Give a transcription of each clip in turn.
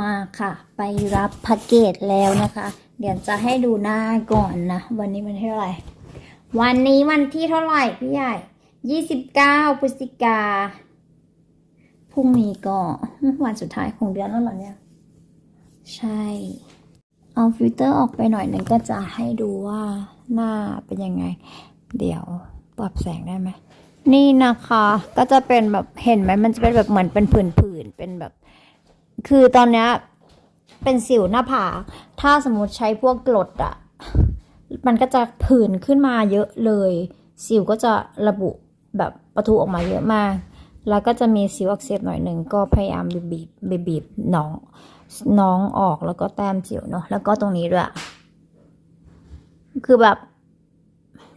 มาค่ะ ไปรับแพ็กเกจแล้วนะคะ เดี๋ยวจะให้ดูหน้าก่อนนะ วันนี้มันเท่าไหร่ วันนี้วันที่เท่าไหร่พี่ใหญ่ยี่สิบเก้าพฤศจิกาพรุ่งนี้ก็วันสุดท้ายของเดือนแล้วหรอเนี่ย ใช่ เอาฟิลเตอร์ออกไปหน่อยนึงก็จะให้ดูว่าหน้าเป็นยังไง เดี๋ยวปรับแสงได้ไหมนี่นะคะ ก็จะเป็นแบบเห็นไหมมันจะเป็นแบบเหมือนเป็นผื่นๆเป็นแบบ คือตอนเนี้ยเป็นสิวหน้าผากถ้าสมมติใช้พวกกรดอะมันก็จะผื่นขึ้นมาเยอะเลย สิวก็จะระบุแบบประทุออกมาเยอะมาก แล้วก็จะมีสิวอักเสบหน่อยหนึ่งก็พยายามบีบบีบบีบบีบน้องน้องออกแล้วก็แต้มสิวเนาะแล้วก็ตรงนี้ด้วย คือแบบ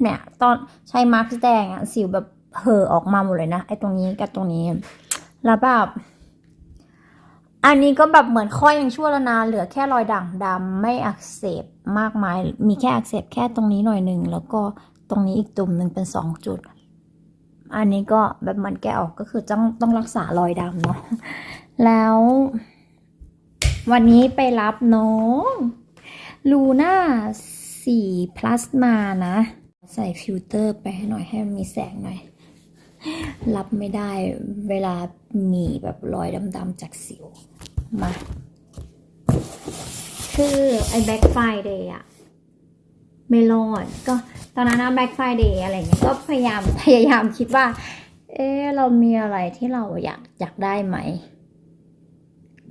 เนี่ยตอนใช้มาร์กแดงอะสิวแบบเห่อออกมาหมดเลยนะไอ้ตรงนี้กับตรงนี้ แล้วแบบ อันนี้ก็แบบเหมือนข้อยังชั่วแล้วนะเหลือแค่รอยด่างดำไม่อักเสบมากมาย มีแค่อักเสบแค่ตรงนี้หน่อยหนึ่งแล้วก็ตรงนี้อีกตุ่มหนึ่งเป็นสองจุด อันนี้ก็แบบเหมือนแกะออกก็คือต้องต้องรักษารอยดำเนาะแล้ว วันนี้ไปรับน้องลูน่าสี่ plus มานะ ใส่ฟิลเตอร์ไปให้หน่อยให้มันมีแสงหน่อย รับไม่ได้เวลามีแบบรอยดำๆจากสิว มา คือไอ้แบ็คไฟเดย์อะไม่รอดก็ตอนนั้นนะแบ็คไฟเดย์อะไรเงี้ยก็พยายามพยายามคิดว่า เออเรามีอะไรที่เราอยากอยากได้ไหม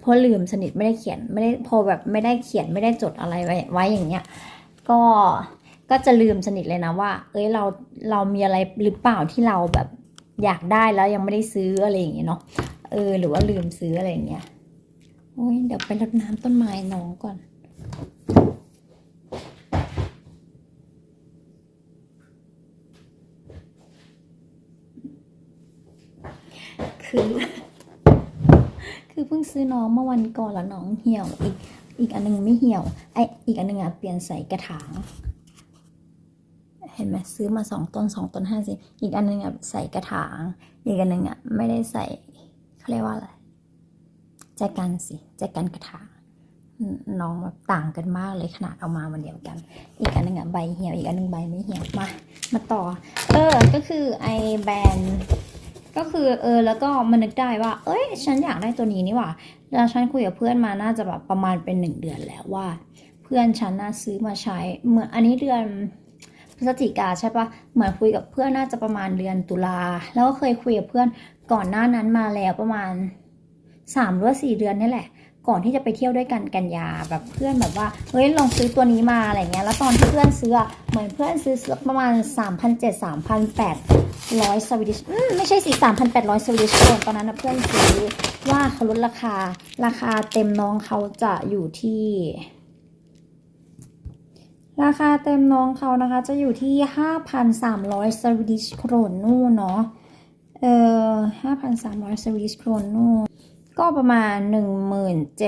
เพราะลืมสนิทไม่ได้เขียนไม่ได้พอแบบไม่ได้เขียนไม่ได้จดอะไรไว้ไว้อย่างเงี้ย ก็ก็จะลืมสนิทเลยนะว่า เอ้ยเราเรามีอะไรหรือเปล่าที่เราแบบ อยากได้แล้วยังไม่ได้ซื้ออะไรอย่างเงี้ยเนาะเออ หรือว่าลืมซื้ออะไรอย่างเงี้ยโอ้ยเดี๋ยวไปรดน้ำต้นไม้น้องก่อน คือ คือเพิ่งซื้อน้องเมื่อวันก่อนแล้วน้องเหี่ยวอีกอีกอันหนึงไม่เหี่ยวไออีกอันหนึงอะเปลี่ยนใส่กระถาง เห็นไหมซื้อมาสองต้นสองต้นห้าสิอีกอันหนึงอะใส่กระถาง อีกอันหนึงอะไม่ได้ใส่เขาเรียกว่าอะไรแจกันสิแจกันกระถางน้องแบบต่างกันมากเลยขนาดเอามาวันเดียวกัน อีกอันหนึงอะใบเหี่ยวอีกอันหนึงใบไม่เหี่ยวมามาต่อ เออก็คือไอแบรนด์ก็คือเออแล้วก็มานึกได้ว่า เอ้ย ฉันอยากได้ตัวนี้นี่หว่าแล้วฉันคุยกับเพื่อนมาน่าจะแบบประมาณเป็นหนึ่งเดือนแล้วว่า เพื่อนฉันน่าซื้อมาใช้เหมือนอันนี้เดือน พฤศจิกาใช่ปะเหมือนคุยกับเพื่อนน่าจะประมาณเดือนตุลา แล้วก็เคยคุยกับเพื่อนก่อนหน้านั้นมาแล้วประมาณสามหรือสี่เดือนนี่แหละ ก่อนที่จะไปเที่ยวด้วยกันกันยาแบบเพื่อนแบบว่าเฮ้ยลองซื้อตัวนี้มาอะไรเงี้ยแล้วตอนที่เพื่อนซื้อเหมือนเพื่อนซื้อประมาณ3 0 0 7 3 8 0 0สวีดิชไม่ใช่สิ3,800สวีดิชโคนตอนนั้นนะเพื่อนซื้อว่าเขาลดราคาราคาเต็มน้องเขาจะอยู่ที่ ราคาเต็มน้องเขานะคะจะอยู่ที่ 5,300สวิชโครนนู่นเนาะ เอ่อ 5,300สวิชโครนนู่นก็ประมาณ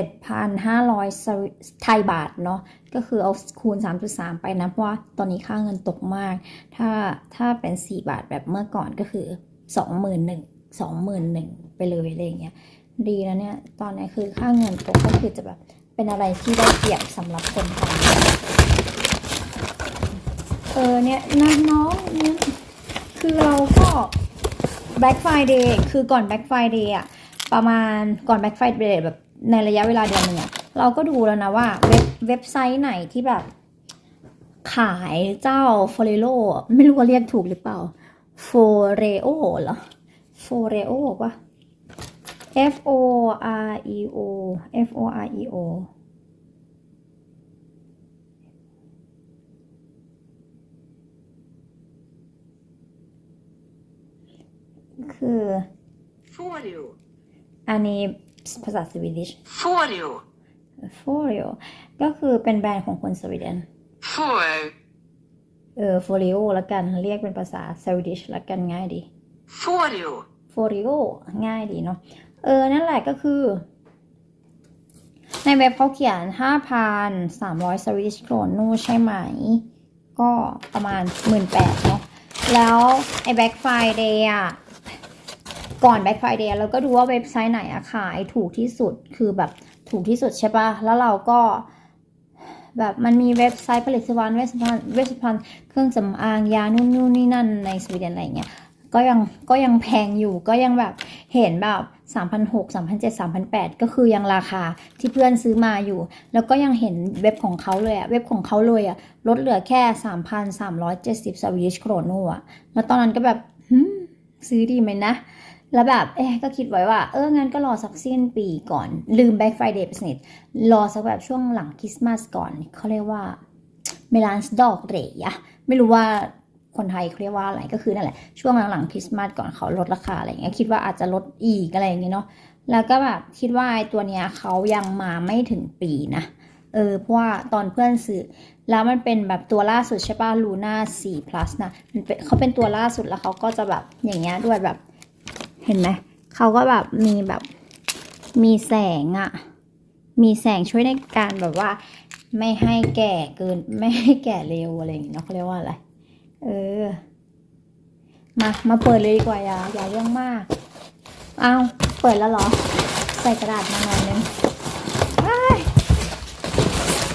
17,500สวีไทยบาทเนาะ ก็คือเอาคูณ 3.3 ไปนะ เพราะว่าตอนนี้ค่าเงินตกมาก ถ้าถ้าเป็น 4 บาทแบบเมื่อก่อนก็คือ 21,000 21,000 ไปเลยอะไรอย่างเงี้ย ดีนะเนี่ย ตอนนี้คือค่าเงินตกก็คือจะแบบเป็นอะไรที่ได้เปรียบสำหรับคนไทย เออเนี่ยนะน้องเนี่ยคือเราก็ Black Friday คือก่อน Black Friday อะประมาณก่อน Black Friday แบบในระยะเวลาเดือนหนึ่งอะเราก็ดูแล้วนะว่าเว็บเว็บไซต์ไหนที่แบบ ขายเจ้า f o r e o ไม่รู้ว่าเรียกถูกหรือเปล่า f o r e o เหรอ f o r e o ปะ F O R E O F O R E O คือ Folio. อันนี้ภาษาสวีดิช Folio. f o r e o ก็คือเป็นแบรนด์ของคนสวีเดน Foro. เออ f o r e o แล้วกัน เรียกเป็นภาษาสวีดิชแล้วกันง่ายดี Folio. f o r e o ง่ายดีเนาะ เออ นั่นแหละก็คือ ในเว็บเขาเขียน 5,300สวีดิชโครนนู่นใช่ไหม ก็ประมาณ 18,000เนาะ แล้วไอ้ Black Friday อะ ก่อน Black Friday เราก็ดูว่าเว็บไซต์ไหนอะขายถูกที่สุดคือแบบถูกที่สุดใช่ปะแล้วเราก็แบบมันมีเว็บไซต์ผลิตภัณฑ์เวชภัณฑ์เวชภัณฑ์เครื่องสำอางยานู่นนู่นนี่นั่นในสวีเดนอะไรเงี้ยก็ยังก็ยังแพงอยู่ก็ยังแบบเห็นแบบ3,600 3,700 3,800ก็คือยังราคาที่เพื่อนซื้อมาอยู่ แล้วก็ยังเห็นเว็บของเขาเลยอะเว็บของเขาเลยอะลดเหลือแค่ 3,370สวีดิชโครนอะแล้วตอนนั้นก็แบบซื้อดีไหมนะ แล้วแบบเอ๊ะก็คิดไว้ว่า เอองั้นก็รอสักสิ้นปีก่อน ลืม Black Friday ไปสนิทรอสักแบบช่วงหลังคริสต์มาสก่อน เขาเรียกว่าเมลานส์ดอกเรยอะไม่รู้ว่าคนไทยเขาเรียกว่าอะไรก็คือนั่นแหละ ช่วงหลังๆคริสต์มาสก่อนเขาลดราคาอะไรอย่างเงี้ยคิดว่าอาจจะลดอีกอะไรอย่างเงี้ยเนาะแล้วก็แบบคิดว่าไอ้ตัวเนี้ยเขายังมาไม่ถึงปีนะเออเพราะว่าตอนเพื่อนซื้อแล้วมันเป็นแบบตัวล่าสุดใช่ป่ะ Luna 4 plus นะมันเป็นเขาเป็นตัวล่าสุดแล้วเขาก็จะแบบอย่างเงี้ยด้วยแบบ ห็นไหมเขาก็แบบมีแบบมีแสงอะมีแสงช่วยในการแบบว่า ไม่ให้แก่เกิน ไม่ให้แก่เร็วอะไรอย่างเงี้ยเขาเรียกว่าอะไร เออ มา มาเปิดเลยดีกว่าอย่าอย่าเรื่องมาก เอาเปิดแล้วเหรอ ใส่กระดาษมาหน่อยนึง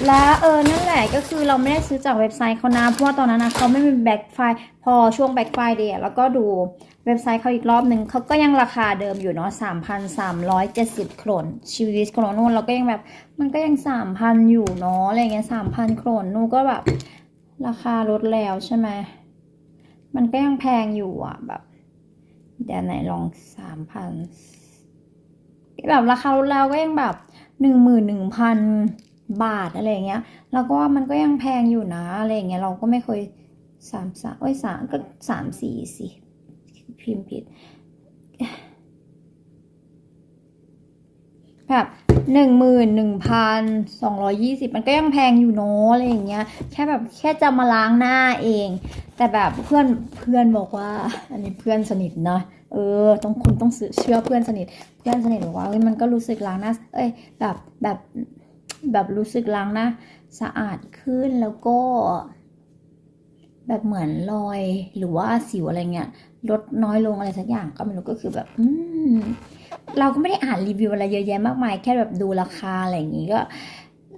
แล้วเออนั่นแหละก็คือเราไม่ได้ซื้อจากเว็บไซต์เขานะเพราะว่าตอนนั้นนะเขาไม่มีแบ็คไฟพอช่วงแบ็คไฟเดีย์แล้วก็ดูเว็บไซต์เขาอีกรอบหนึ่งเขาก็ยังราคาเดิมอยู่เนาะ3,370โครนชีวิตโครนนู่นเราก็ยังแบบมันก็ยัง3,000อยู่เนาะอะไรเงี้ย3,000โครนนู่นก็แบบ ราคาลดแล้วใช่ไหมมันก็ยังแพงอยู่อะแบบเดี๋ยวไหนลองสามพันแบบราคาลดแล้วก็ยังแบบหนึ่งหมื่นหนึ่งพัน บาทอะไรอย่างเงี้ยแล้วก็ว่ามันก็ยังแพงอยู่นะอะไรอย่างเงี้ยเราก็ไม่เคยสามสามเอ้ยสามก็สามสี่สิพิมพ์ผิดแบบหนึ่งหมื่นหนึ่งพันสองร้อยี่สิบมันก็ยังแพงอยู่เนอะอะไรอย่างเงี้ย แค่แบบแค่จะมาล้างหน้าเอง แต่แบบเพื่อนเพื่อนบอกว่า อันนี้เพื่อนสนิทนะเออ ต้องคุณต้องเชื่อเพื่อนสนิท เพื่อนสนิทบอกว่าเฮ้ยมันก็รู้สึกล้างหน้า เอ้ยแบบแบบ แบบรู้สึกล้างหน้าสะอาดขึ้นแล้วก็ แบบเหมือนรอยหรือว่าสิวอะไรเงี้ยลดน้อยลงอะไรสักอย่างก็ไม่รู้ก็คือแบบ อืมเราก็ไม่ได้อ่านรีวิวอะไรเยอะแยะมากมาย แค่แบบดูราคาอะไรอย่างงี้ก็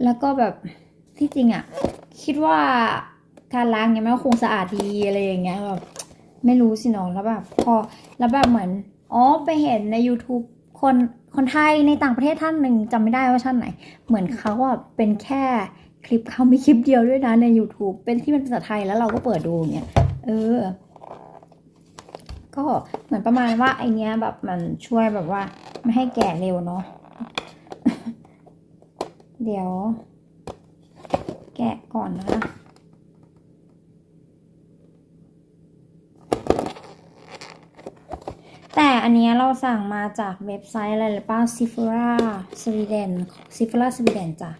แล้วก็แบบที่จริงอะ่ะ คิดว่าการล้างเนี่ยมันก็คงสะอาดดีอะไรอย่างเงี้ยแบบไม่รู้สิเนาะแล้วแบบพอแล้วแบบเหมือน อ๋อไปเห็นใน YouTube คน คนไทยในต่างประเทศท่านหนึ่งจำไม่ได้ว่าท่านไหน เหมือนเขาอะเป็นแค่คลิปเขามีคลิปเดียวด้วยนะใน YouTube เป็นที่เป็นภาษาไทยแล้วเราก็เปิดดูเนี่ยเออ ก็เหมือนประมาณว่าไอเนี้ยแบบมันช่วยแบบว่า ไม่ให้แก่เร็วเนาะเดี๋ยว แกะก่อนนะ แต่อันนี้เราสั่งมาจากเว็บไซต์อะไรหรือเปล่าซิฟราสวีเดนซิฟราสวีเดนจ้ะ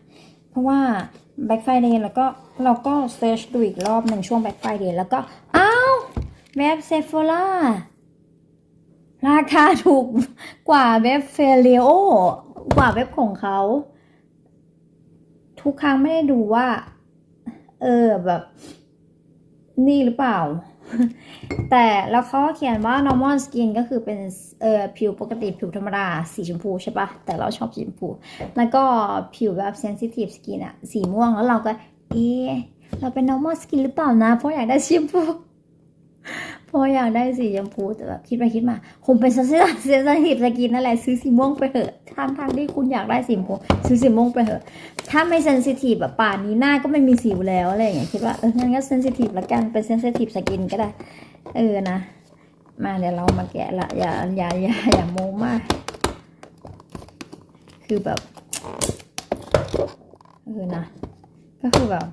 เพราะว่า Black Friday แล้วก็เราก็เซิร์ชดูอีกรอบหนึ่งช่วง Black Friday แล้วก็อ้าวเว็บเซฟ o ราราคาถูกกว่าเว็บเฟลโอกว่าเว็บของเขา ทุกครั้งไม่ได้ดูว่า เออแบบ นี่หรือเปล่า แต่แล้วเขาเขียนว่า normal skin ก็คือเป็นเอ่อผิวปกติผิวธรรมดาสีชมพูใช่ปะแต่เราชอบสีชมพู แล้วก็ผิวแบบ sensitive skin อะสีม่วงแล้วเราก็ เอ๊เราเป็น normal skin หรือเปล่านะ เพราะอยากได้สีชมพู เพราะอยากได้สีชมพูแต่แบบคิดไปคิดมาคงเป็น sensitive skin นั่นแหละซื้อสีม่วงไปเถอะทางทางที่คุณอยากได้สีชมพูซื้อสีม่วงไปเถอะ ถ้าไม่ sensitive แบบป่านนี้หน้าก็ไม่มีสิวแล้วอะไรอย่างเงี้ยคิดว่าเอองั้นก็ sensitive ละกันเป็น sensitive skin ก็ได้ เออนะ มาเดี๋ยวเรามาแกะละอย่าอย่าอย่าอย่าโมมาก คือแบบเออนะก็คือแบบ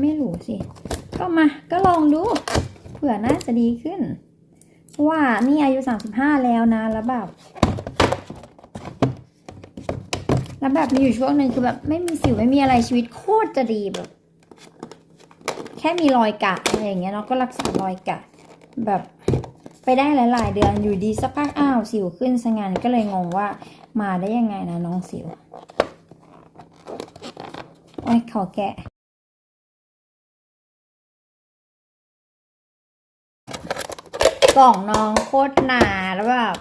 ไม่รู้สิ ก็มา ก็ลองดู เผื่อน่าจะดีขึ้น ว่านี่อายุสามสิบห้าแล้วนะ แล้วแบบ แล้วแบบมีอยู่ช่วงหนึ่งคือแบบไม่มีสิวไม่มีอะไรชีวิตโคตรจะดีแบบ แค่มีรอยกะอะไรอย่างเงี้ยเนาะก็รักษารอยกะ แบบไปได้หลาย ๆ เดือนอยู่ดีสักพักอ้าวสิวขึ้นซะงานก็เลยงงว่ามาได้ยังไงนะน้องสิว โอ้ยขอแกะ กล่องน้องโคตรหนาแล้วแบบ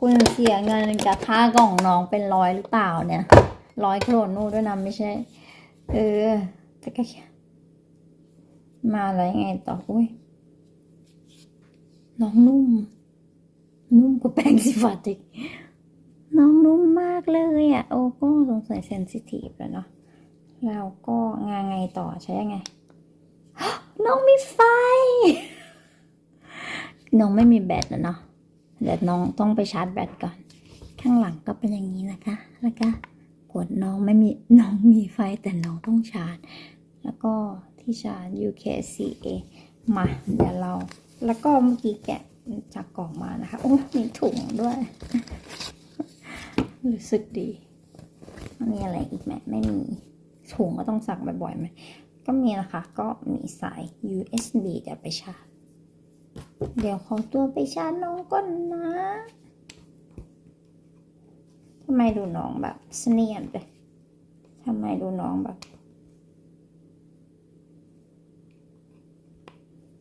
คุณเสียเงินกับค่ากล่องน้องเป็นร้อยหรือเปล่าเนี่ยร้อยโครนูด้วยนะไม่ใช่ เออแต่ก็มาอะไรไงต่ออุ้ยน้องนุ่ม นุ่มกว่าแป้งสีฟันอีกน้องนุ่มมากเลยอะ โอ้ก็สงสัยเซนซิทีฟแล้วเนาะแล้วก็งานไงต่อใช้ยังไงน้องมีไฟ น้องไม่มีแบตนะเนาะเดี๋ยวน้องต้องไปชาร์จแบตก่อน ข้างหลังก็เป็นอย่างนี้นะคะ แล้วก็กดน้องไม่มีน้องมีไฟแต่น้องต้องชาร์จ แล้วก็ที่ชาร์จ UKCA มา เดี๋ยวเรา แล้วก็เมื่อกี้แกะจากกล่องมานะคะ โอ้ มีถุงด้วย รู้สึกดี มีอะไรอีกไหมไม่มี ถุงก็ต้องสักบ่อยๆไหมก็มีนะคะ ก็มีสาย USB เดี๋ยวไปชาร์จ เดี๋ยวขอตัวไปชาร์จน้องก่อนนะทำไมดูน้องแบบเสนียดเลยทำไมดูน้องแบบ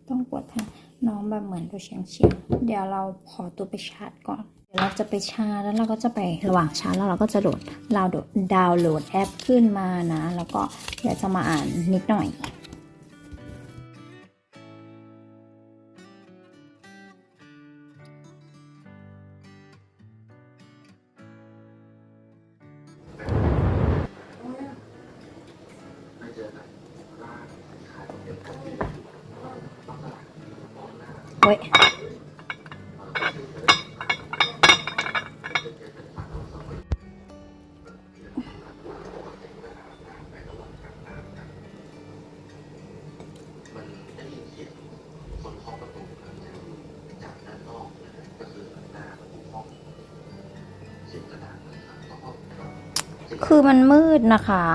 ต้องกดทางน้องแบบเหมือนดูเฉียงเฉียงเดี๋ยวเราขอตัวไปชาร์จก่อน เดี๋ยวเราจะไปชาร์จแล้วเราก็จะไประหว่างชาร์จแล้วเราก็จะโดดเราโดดดาวน์โหลดแอปขึ้นมานะ แล้วก็เดี๋ยวจะมาอ่านนิดหน่อย คือมันมืดนะคะ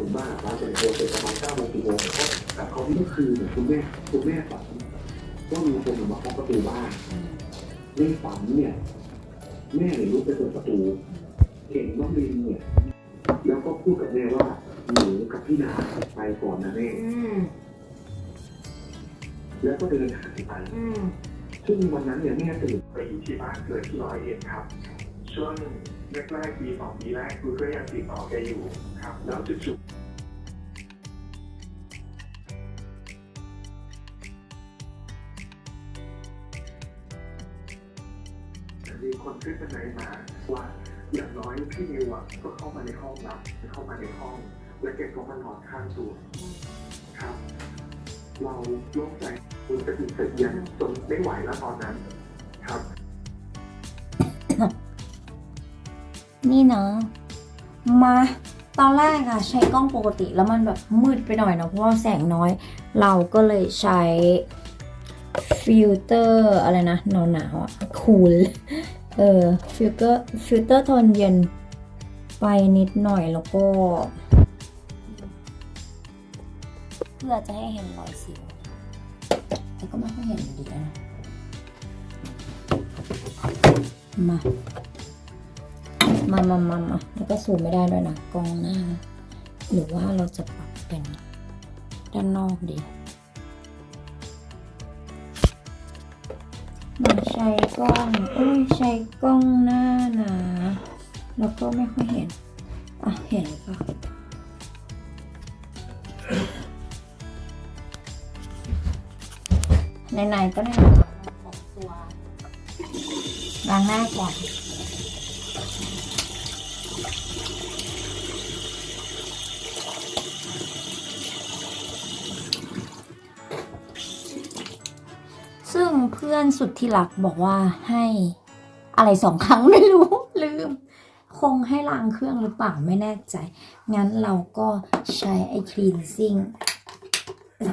ถึงบ้านร้านแต่งตัวเสร็จประมาณเก้าโมงสี่โมงก็กลับเขาที่เมื่คืนเนี่ยคุณแม่คุณแม่ฝันว่ามีคนมาเคาะประตูบ้านในฝันเนี่ยแม่เนี่ยลุกไปเปิดประตูเห็นน้องลินเนี่ยแล้วก็พูดกับแม่ว่าหนูกับพี่นาไปก่อนนะแม่แล้วก็เดินหายไปซึ่งวันนั้นเนี่ยแม่ตื่นไปอยู่ที่บ้านเกิดที่ร้อยเอ็ดครับ ช่วงแรกๆปีสองปีแรกคุณก็ยังติดต่อแกอยู่ครับ แล้วจุด อย่างน้อยพี่นิวอะก็เข้ามาในห้องรับเข้ามาในห้อง แล้วแกก็มานอนข้างตัวครับ เราโล่งใจคุณจะติดเสร็จยังจนไม่ไหวแล้วตอนนั้น ครับ นี่เนาะมาตอนแรกอะใช้กล้องปกติแล้วมันแบบมืดไปหน่อยเนาะเพราะว่าแสงน้อย เราก็เลยใช้ฟิลเตอร์อะไรนะหนาวหนาวอะคูล เออฟิลเตอร์ฟิลเตอร์โทนเย็นไปนิดหน่อยแล้วก็ เพื่อจะให้เห็นรอยสิวแต่ก็ไม่ค่อยเห็นอยู่ดีนะมา มามามามาแล้วก็ซูมไม่ได้ด้วยนะกองหน้า หรือว่าเราจะปรับเป็นด้านนอกดี มาใช้กล้องอุ้ยใช้กล้องหน้านะแล้วก็ไม่ค่อยเห็น อะ เห็นปะไหนๆก็ได้นะออกตัวล้างหน้าก่อน พื่อนสุดที่รักบอกว่าให้ อะไรสองครั้งไม่รู้ ลืม คงให้ล้างเครื่องหรือเปล่าไม่แน่ใจ งั้นเราก็ใช้ไอ้คลีนซิ่ง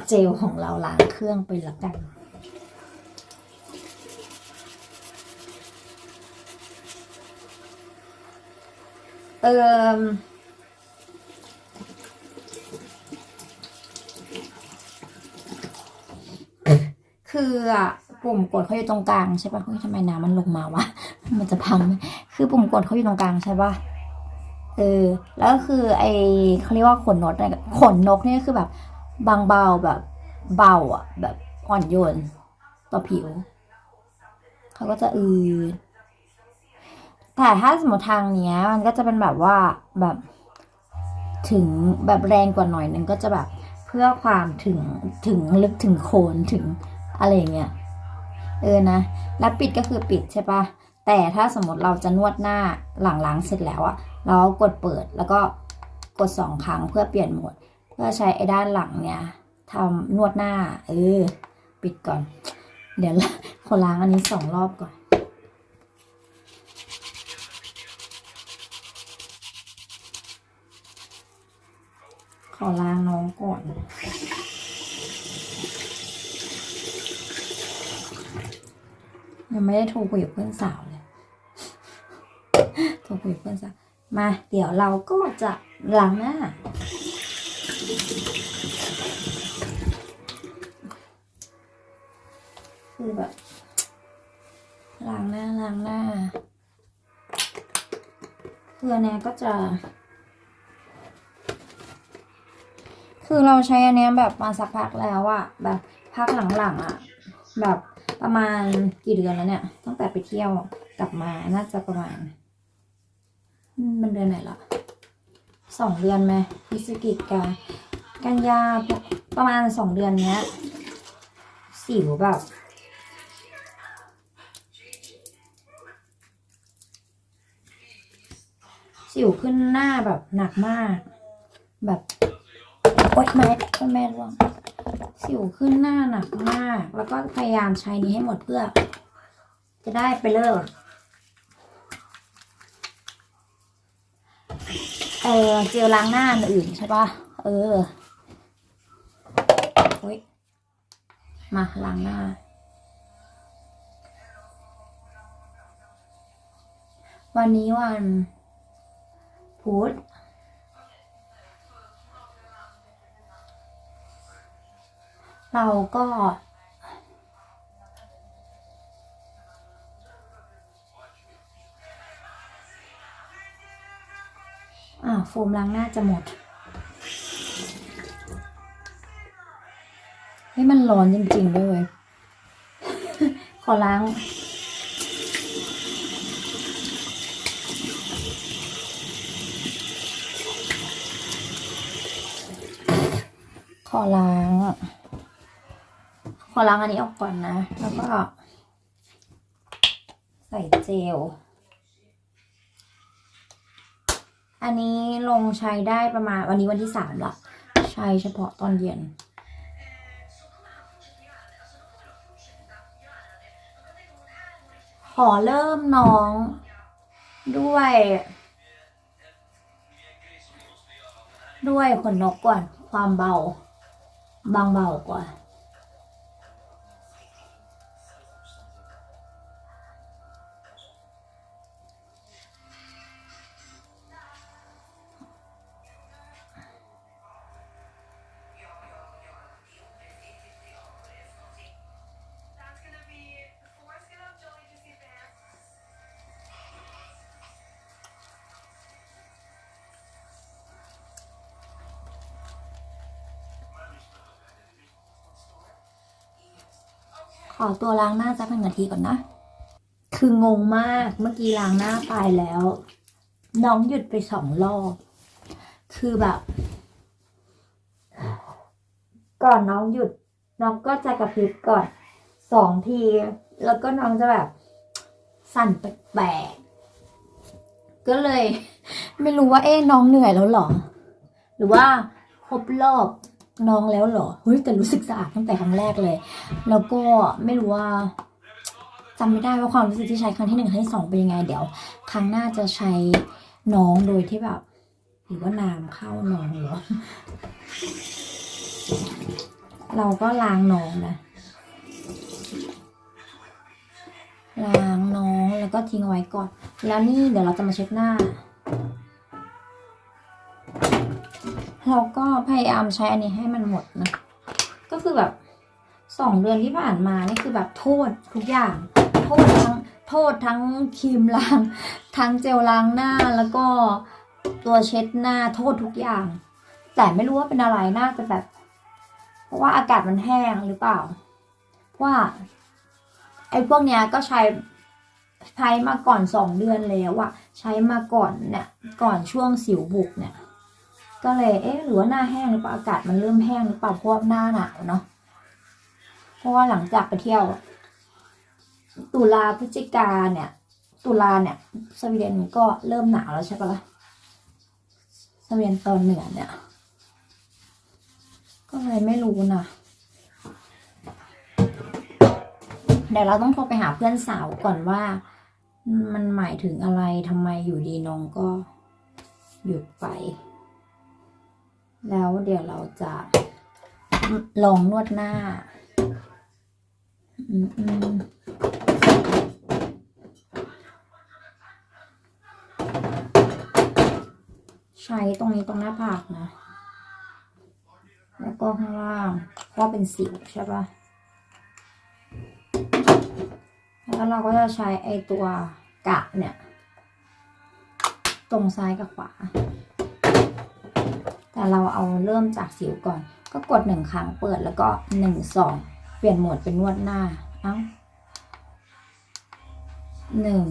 เจลของเราล้างเครื่องไปละกันเอ่มคืออะ ปุ่มกดเขาอยู่ตรงกลางใช่ปะเฮ้ยทำไมน้ำมันลงมาวะ มันจะพังไหมคือปุ่มกดเขาอยู่ตรงกลางใช่ปะเออ แล้วก็คือไอเขาเรียกว่าขนนกเนี่ยขนนกเนี่ยคือแบบบางเบาแบบเบาอะ แบบอ่อนโยนต่อผิว เขาก็จะอืดแต่ถ้าสมมติทางเนี้ย มันก็จะเป็นแบบว่าแบบถึงแบบแรงกว่าหน่อยนึงก็จะแบบเพื่อความถึงถึงลึกถึงโคนถึงอะไรอย่างเงี้ย เออนะ แล้วปิดก็คือปิดใช่ปะแต่ถ้าสมมติเราจะนวดหน้าหลังล้างเสร็จแล้วอะเรากดเปิดแล้วก็กดสองครั้งเพื่อเปลี่ยนโหมด เพื่อใช้ไอ้ด้านหลังเนี่ยทำนวดหน้า เออ ปิดก่อน เดี๋ยวละขอล้างอันนี้สองรอบก่อน ขอล้างน้องก่อน ยังไม่ได้โทรคุยกับเพื่อนสาวเลยโทรคุยกับเพื่อนสาวมา เดี๋ยวเราก็จะล้างหน้า คือแบบล้างหน้าล้างหน้าคืออันเนี้ยก็จะ คือเราใช้อันนี้แบบมาสักพักแล้วอะแบบพักหลังๆอะแบบ ประมาณกี่เดือนแล้วเนี่ย ตั้งแต่ไปเที่ยวกลับมาน่าจะประมาณ มันเดือนไหนละสองเดือนไหมพฤศจิกากันยาประมาณสองเดือนเนี้ย สิวแบบสิวขึ้นหน้าแบบหนักมาก แบบโอ๊ยแม่แม่ร่วง สิวขึ้นหน้าหนักมาก แล้วก็พยายามใช้นี้ให้หมดเพื่อ จะได้ไปเลิกเออเจลล้างหน้าอื่นใช่ปะเออโอ๊ยมาล้างหน้า วันนี้วันพุธ เราก็ อ่าโฟมล้างหน้าจะหมด เฮ้ยมันร้อนจริงๆด้วย ขอล้างขอล้าง อล้างอันนี้ออกก่อนนะ แล้วก็ ใส่เจล อันนี้ลงใช้ได้ประมาณวันนี้วันที่สามละใช้เฉพาะตอนเย็นขอเริ่มน้องด้วย ด้วยขนนกก่อน ความเบา บางเบากว่า อตัวล้างหน้าสักหนึ่งนาทีก่อนนะ คืองงมากเมื่อกี้ล้างหน้าไปแล้ว น้องหยุดไปสองรอบ คือแบบ ก่อนน้องหยุด น้องก็จะกระพริบก่อนสองที แล้วก็น้องจะแบบ สั่นแปลกๆก็เลย ไม่รู้ว่าเอ๊น้องเหนื่อยแล้วหรอ หรือว่าครบรอบ น้องแล้วเหรอเฮ้ยแต่รู้สึกสะอาดตั้งแต่ครั้งแรกเลย แล้วก็ไม่รู้ว่าจำไม่ได้ว่าความรู้สึกที่ใช้ครั้งที่หนึ่งครั้งที่สองเป็นยังไงเดี๋ยว ครั้งหน้าจะใช้น้องโดยที่แบบ หรือว่าน้ำเข้าน้องเหรอ เราก็ล้างน้องนะล้างน้องแล้วก็ทิ้งไว้ก่อน แล้วนี่เดี๋ยวเราจะมาเช็ดหน้า เราก็พยายามใช้อันนี้ให้มันหมดนะ ก็คือแบบสองเดือนที่ผ่านมานี่คือแบบโทษทุกอย่าง โทษทั้งโทษทั้งครีมล้าง ทั้งเจลล้างหน้าแล้วก็ตัวเช็ดหน้าโทษทุกอย่าง แต่ไม่รู้ว่าเป็นอะไรน่าจะแบบ เพราะว่าอากาศมันแห้งหรือเปล่าเพราะว่าไอ้พวกเนี้ยก็ใช้ใช้มาก่อนสองเดือนแล้วอะใช้มาก่อนเนี่ยก่อนช่วงสิวบุกเนี่ย ก็เลยเอ๊ะหรือว่าหน้าแห้งหรือเปล่าอากาศมันเริ่มแห้งหรือเปล่าเพราะว่าหน้าหนาวเนาะเพราะว่าหลังจากไปเที่ยว ตุลาพฤศจิกาเนี่ย ตุลาเนี่ยสวีเดนก็เริ่มหนาวแล้วใช่ปะล่ะสวีเดนตอนเหนือเนี่ย ก็เลยไม่รู้นะเดี๋ยวเราต้องโทรไปหาเพื่อนสาวก่อนว่า มันหมายถึงอะไรทำไมอยู่ดีน้องก็หยุดไป แล้วเดี๋ยวเราจะลองนวดหน้า ใช้ตรงนี้ตรงหน้าผากนะ แล้วก็ข้างล่างเพราะเป็นสิวใช่ปะแล้วเราก็จะใช้ไอตัวกะเนี่ย ตรงซ้ายกับขวา แต่เราเอาเริ่มจากสิวก่อน ก็กดหนึ่งครั้งเปิดแล้วก็หนึ่งสองเปลี่ยนโหมดเป็นนวดหน้า เอ้าหนึ่ง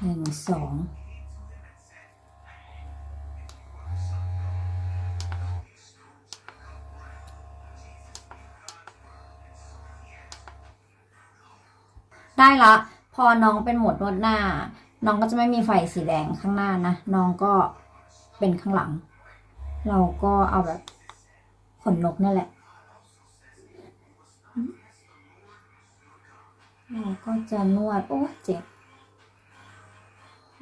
หนึ่งสองได้ละ พอน้องเป็นโหมดนวดหน้า น้องก็จะไม่มีไฟสีแดงข้างหน้านะ น้องก็เป็นข้างหลัง เราก็เอาแบบขนนกนั่นแหละ เราก็จะนวด โอ้เจ็บ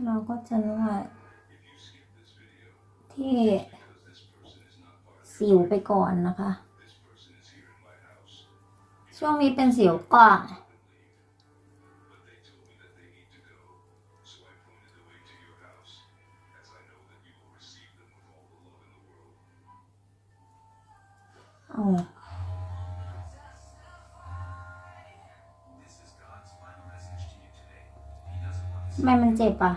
เราก็จะนวด ที่สิวไปก่อนนะคะ ช่วงนี้เป็นสิวก่อน ไมมันเจ็บอะ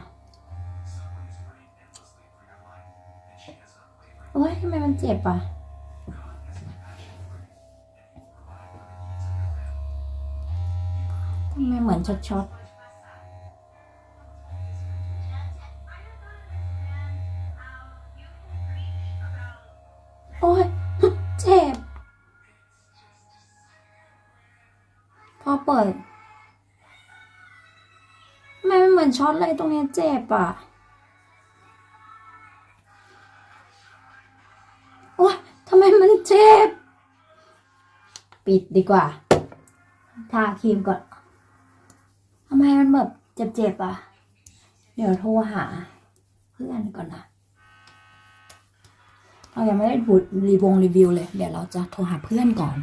โอ้ยทำไมมันเจ็บอะ ทำไมเหมือนช็อตๆ อนช็อตเลยตรงนี้เจ็บอะ โอ๊ยทำไมมันเจ็บ ปิดดีกว่า ทาครีมก่อนทำไมมันแบบเจ็บๆอะ เดี๋ยวโทรหา เพื่อนก่อนนะเรายังไม่ได้พูดรีวงรีวิวเลย เดี๋ยวเราจะโทรหาเพื่อนก่อน